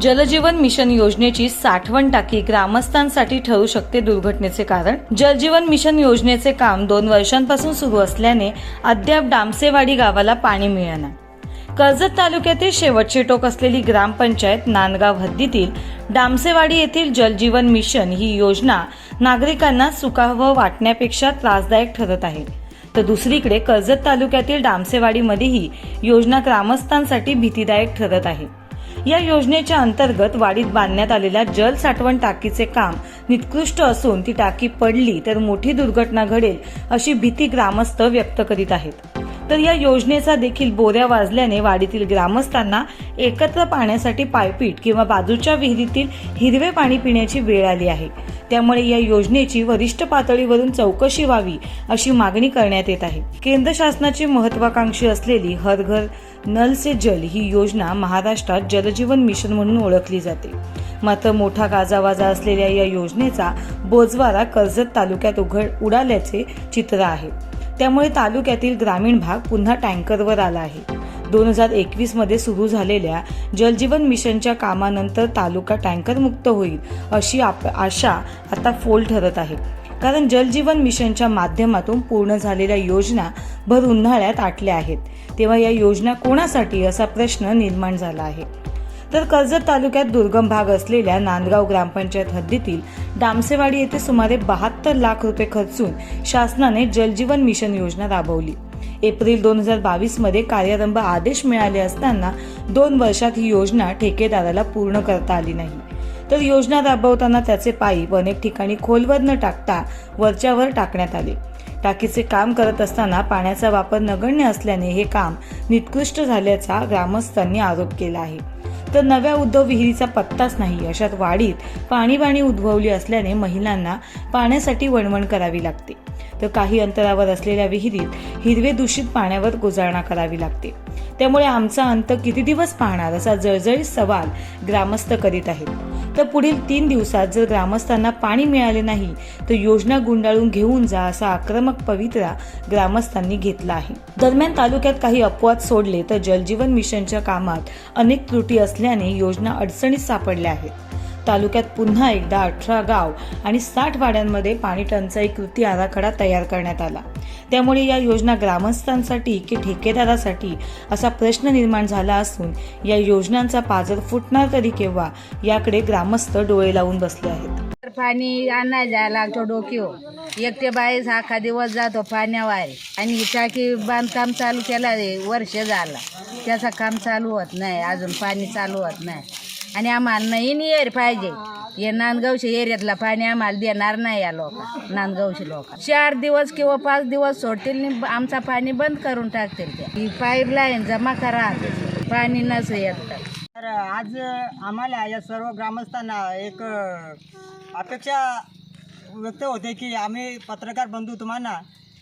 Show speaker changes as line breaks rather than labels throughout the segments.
जलजीवन mission योजनेची साठवण टाकी ग्रामस्थांसाठी ठरू शकते दुर्घटनेचे कारण. जलजीवन मिशन योजनेचे काम दोन वर्षांपासून सुरू असल्याने अद्याप डामसेवाडी गावाला पाणी मिळेना. कर्जत तालुक्यातील शेवटचे टोक असलेली ग्रामपंचायत नांदगाव हद्दीतील डामसेवाडी येथील जलजीवन मिशन ही योजना नागरिकांना सुखावह वाटण्यापेक्षा त्रासदायक ठरत आहे. तर दुसरीकडे कर्जत तालुक्यातील डामसेवाडीमध्येही योजना ग्रामस्थांसाठी भीतीदायक ठरत आहे. या योजनेच्या अंतर्गत वाडीत बांधण्यात आलेल्या जल साठवण टाकीचे काम निकृष्ट असून ती टाकी पडली तर मोठी दुर्घटना घडेल अशी भीती ग्रामस्थ व्यक्त करीत आहेत. तर या योजनेचा देखील बोऱ्या वाजल्याने वाडीतील ग्रामस्थांना एकत्र पाण्यासाठी पायपीट किंवा बाजूच्या विहिरीतील हिरवे पाणी पिण्याची वेळ आली आहे. त्यामुळे या योजनेची वरिष्ठ पातळीवरून चौकशी व्हावी अशी मागणी करण्यात येत आहे. केंद्र शासनाची महत्वाकांक्षी असलेली हर घर नल से जल ही योजना महाराष्ट्रात जलजीवन मिशन म्हणून ओळखली जाते. मात्र मोठा गाजावाजा असलेल्या या योजनेचा बोजवारा कर्जत तालुक्यात उघड उडाल्याचे चित्र आहे. त्यामुळे तालुक्यातील ग्रामीण भाग पुन्हा टँकरवर आला आहे. दोन हजार एकवीसमध्ये सुरू झालेल्या जलजीवन मिशनच्या कामानंतर तालुका टँकरमुक्त होईल अशी आप- आशा आता फोल ठरत आहे. कारण जलजीवन मिशनच्या माध्यमातून पूर्ण झालेल्या योजना भर उन्हाळ्यात आटल्या आहेत. तेव्हा या योजना कोणासाठी असा प्रश्न निर्माण झाला आहे? तर कर्जत तालुक्यात दुर्गम भाग असलेल्या नांदगाव ग्रामपंचायत हद्दीतील डामसेवाडी येथे सुमारे बहात्तर लाख रुपये खर्चून शासनाने जलजीवन मिशन योजना राबवली. एप्रिल दोन हजार बावीसमध्ये कार्यारंभ आदेश मिळाले असताना दोन वर्षात ही योजना ठेकेदाराला पूर्ण करता आली नाही. तर योजना राबवताना त्याचे पाईप अनेक ठिकाणी खोलवर न टाकता वरच्यावर टाकण्यात आले. टाकीचे काम करत असताना पाण्याचा वापर नगण्य असल्याने हे काम निकृष्ट झाल्याचा ग्रामस्थांनी आरोप केला आहे. तर नव्या उद्धव विहिरीचा पत्ताच नाही. अशात वाडीत पाणीबाणी उद्भवली असल्याने महिलांना पाण्यासाठी वणवण करावी लागते. तर काही अंतरावर असलेल्या विहिरीत हिरवे दूषित पाण्यावर गुजारणा करावी लागते. त्यामुळे आमचा अंत किती दिवस पाहणार असा जळजळीत सवाल ग्रामस्थ करीत आहेत. तर पुढील तीन दिवसात जर ग्रामस्थांना पाणी मिळाले नाही तर योजना गुंडाळून घेऊन जा असा आक्रमक पवित्रा ग्रामस्थांनी घेतला आहे. दरम्यान तालुक्यात काही अपवाद सोडले तर जलजीवन मिशनच्या कामात अनेक त्रुटी असल्याने योजना अडचणीत सापडल्या आहेत. तालुक्यात पुन्हा एकदा अठरा गाव आणि साठ वाड्यांमध्ये पाणी टंचाई कृती आराखडा तयार करण्यात आला. त्यामुळे या योजना ग्रामस्थांसाठी की ठेकेदारासाठी असा प्रश्न निर्माण झाला असून या योजनांचा पाजर फुटणार तरी केव्हा याकडे ग्रामस्थ डोळे लावून बसले आहेत.
तर पाणी आणाय जायला लागतो डोक्यो एक ते बाईस अख्खा दिवस जातो पाण्यावर. आणि टाकी बांधकाम चालू केला रे वर्ष झाला. त्याचं काम चालू होत नाही अजून पाणी चालू होत नाही. आणि आम्हाला नाही येर पाहिजे. हे नांदगावच्या एरियातला पाणी आम्हाला देणार नाही या लोक नांदगावचे लोक. चार दिवस किंवा पाच दिवस सोडतील आणि आमचा पाणी बंद करून टाकतील ते. ही पाईपलाईन जमा करा. पाणी नस येत. तर.
आज आम्हाला या सर्व ग्रामस्थांना एक अपेक्षा व्यक्त होते की आम्ही पत्रकार बंधू तुम्हाला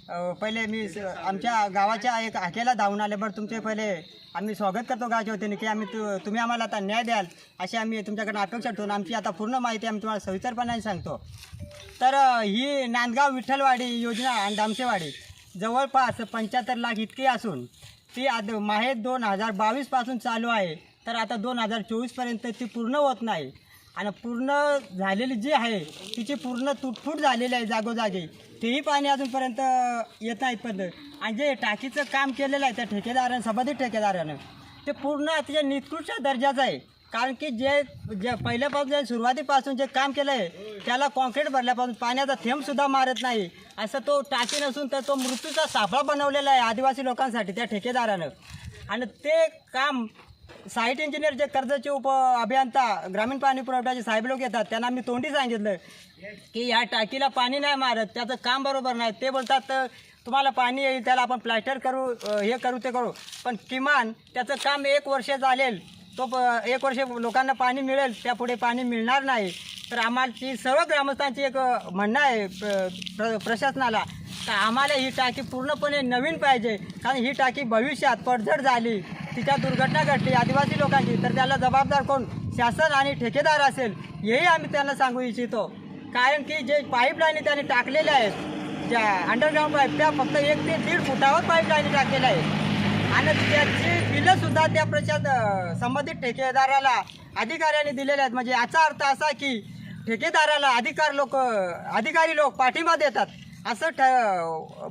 पहिले मी स- आमच्या गावाच्या एक हाकेला धावून आले बरं तुमचे पहिले आम्ही स्वागत करतो गावच्या वतीने की आम्ही तु तुम्ही आम्हाला आता न्याय द्याल अशी आम्ही तुमच्याकडनं अपेक्षा ठेवून आमची आता पूर्ण माहिती आम्ही तुम्हाला सविस्तरपणाने सांगतो. तर अ, ही नांदगाव विठ्ठलवाडी योजना आणि दामसेवाडी जवळपास पंच्याहत्तर लाख इतकी असून ती आद माहे दोन हजार बावीसपासून चालू आहे. तर आता दोन हजार चोवीसपर्यंत ती पूर्ण होत नाही. आणि पूर्ण झालेली जी आहे तिची पूर्ण तुटफूट झालेली आहे जागोजागी. तेही पाणी अजूनपर्यंत येत नाहीत पण आणि जे टाकीचं काम केलेलं आहे त्या ठेकेदारानं संबंधित ठेकेदारानं ते पूर्ण अतिशय निकृष्ट दर्जाचं आहे. कारण की जे जे पहिल्यापासून जे सुरुवातीपासून जे काम केलं आहे त्याला कॉन्क्रीट भरल्यापासून पाण्याचा थेंबसुद्धा मारत नाही. असं तो टाकी नसून तर तो मृत्यूचा सापळा बनवलेला आहे आदिवासी लोकांसाठी त्या ठेकेदारानं. आणि ते काम साईट इंजिनियर जे कर्जाचे उप अभियंता ग्रामीण पाणी पुरवठ्याचे साहेब लोक येतात त्यांना मी तोंडी सांगितलं की या टाकीला पाणी नाही मारत त्याचं काम बरोबर नाही. ते बोलतात "तर तुम्हाला पाणी येईल त्याला आपण प्लॅस्टर करू हे करू ते करू. पण किमान त्याचं काम एक वर्ष चालेल तो प- एक वर्ष लोकांना पाणी मिळेल त्यापुढे पाणी मिळणार नाही. तर आम्हाची सर्व ग्रामस्थांची एक म्हणणं आहे प्र- प्र- प्रशासनाला तर आम्हाला ही टाकी पूर्णपणे नवीन पाहिजे. कारण ही टाकी भविष्यात पडझड झाली. तिच्या दुर्घटना घडली आदिवासी लोकांची तर त्याला जबाबदार कोण? शासन आणि ठेकेदार असेल हेही आम्ही त्यांना सांगू इच्छितो. कारण की जे पाईपलाईनी त्यांनी टाकलेल्या आहेत ज्या अंडरग्राऊंड पाईप त्या फक्त एक ते दीड फुटावर पाईपलाईनी टाकलेल्या आहेत. आणि त्याची बिलंसुद्धा त्या प्रशास संबंधित ठेकेदाराला अधिकाऱ्यांनी दिलेले आहेत. म्हणजे याचा अर्थ असा की ठेकेदाराला अधिकार लोक अधिकारी लोक पाठिंबा देतात. असं ठ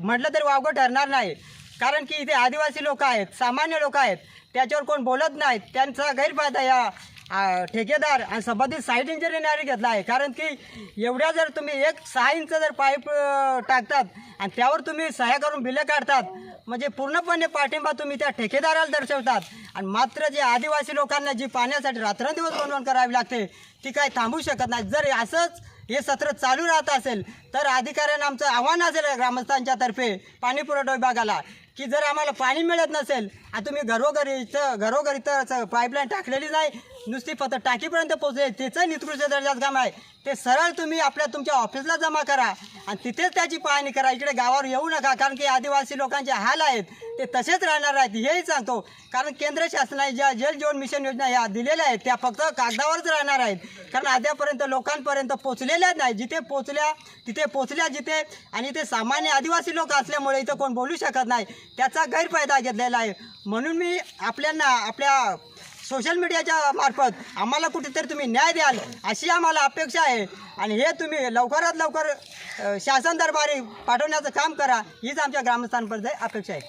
म्हटलं तरी वावगं ठरणार नाही. कारण की इथे आदिवासी लोक आहेत सामान्य लोक आहेत. त्याच्यावर कोण बोलत नाहीत. त्यांचा गैरफायदा या ठेकेदार आणि संबंधित साईट इंजिनियरने घेतला आहे. कारण की एवढ्या जर तुम्ही एक सहा इंच जर पाईप टाकतात आणि त्यावर तुम्ही सह्या करून बिलं काढतात म्हणजे पूर्णपणे पाठिंबा तुम्ही त्या ठेकेदाराला दर्शवतात. आणि मात्र जे आदिवासी लोकांना जी पाण्यासाठी रात्रंदिवस बनवून करावी लागते ती काय थांबू शकत नाही जर असंच हे सत्र चालू राहत असेल तर अधिकाऱ्यांना आमचं आव्हान असेल ग्रामस्थांच्या तर्फे पाणी पुरवठा विभागाला की जर आम्हाला पाणी मिळत नसेल आणि तुम्ही घरोघरी इथं घरोघरी तर पाईपलाईन टाकलेली नाही नुसती फक्त टाकीपर्यंत पोहोचले त्याचं निकृष्ट दर्जाचं काम आहे. ते सरळ तुम्ही आपल्या तुमच्या ऑफिसला जमा करा. आणि तिथेच त्याची पाहणी करा इकडे गावावर येऊ नका कारण की आदिवासी लोकांचे हाल आहेत. ते तसेच राहणार आहेत हेही सांगतो. कारण केंद्र शासनाने ज्या जल जीवन मिशन योजना ह्या दिलेल्या आहेत त्या फक्त कागदावरच राहणार आहेत. कारण अद्यापर्यंत लोकांपर्यंत पोचलेल्या नाही जिथे पोचल्या तिथे पोचल्या जिथे आणि ते सामान्य आदिवासी लोक असल्यामुळे इथं कोण बोलू शकत नाही. त्याचा गैरफायदा घेतलेला आहे. म्हणून मी आपल्यांना आपल्या सोशल मीडियाच्या मार्फत आम्हाला कुठेतरी तुम्ही न्याय द्याल अशी आम्हाला अपेक्षा आहे. आणि हे तुम्ही लवकरात लवकर शासन दरबारी पाठवण्याचं काम करा हीच आमच्या ग्रामस्थांपर्यंत अपेक्षा आहे.